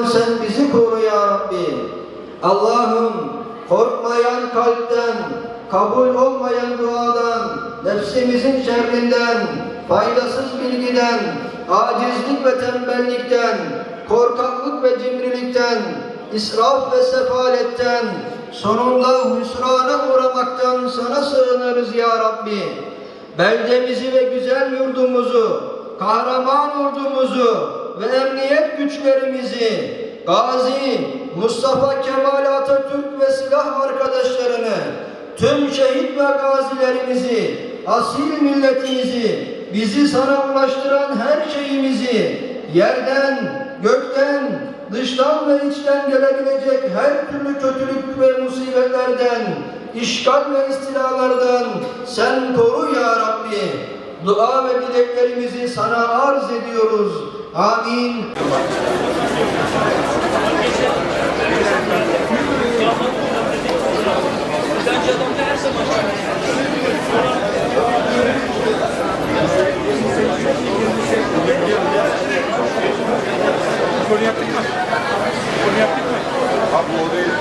Sen bizi koru ya Rabbi. Allah'ım korkmayan kalpten, kabul olmayan duadan, nefsimizin şerrinden, faydasız bilgiden, acizlik ve tembellikten, korkaklık ve cimrilikten, israf ve sefaletten, sonunda hüsrana uğramaktan sana sığınırız ya Rabbi. Beldemizi ve güzel yurdumuzu, kahraman ordumuzu ve emniyet güçlerimizi, Gazi, Mustafa Kemal Atatürk ve silah arkadaşlarını, tüm şehit ve gazilerimizi, asil milletimizi, bizi sana ulaştıran her şeyimizi, yerden, gökten, dıştan ve içten gelebilecek her türlü kötülük ve musibetlerden, işgal ve istilalardan sen koru ya Rabbi. Dua ve dileklerimizi sana arz ediyoruz. Amin. Konu yaptık mı? Konu yaptık mı? Abi o değil.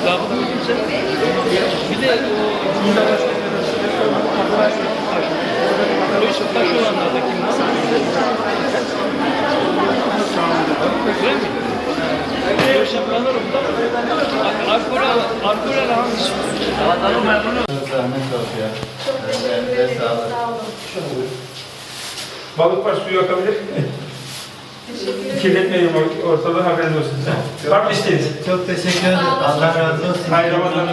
Bir de o Cumhurbaşkanı o işte taş olanlar da kim var? Öyle mi? Görüşen kalırım da alkol al, alkol al hangisi? Adamı memnun Zahmet oldu ya. Ellerinize sağlık. Balık var suyu akabilir. Kirletmeyin ortalığı haberiniz olsun. Var mı isteğiniz? Çok teşekkür ederim. Allah razı olsun. Hayır Ramazan'da.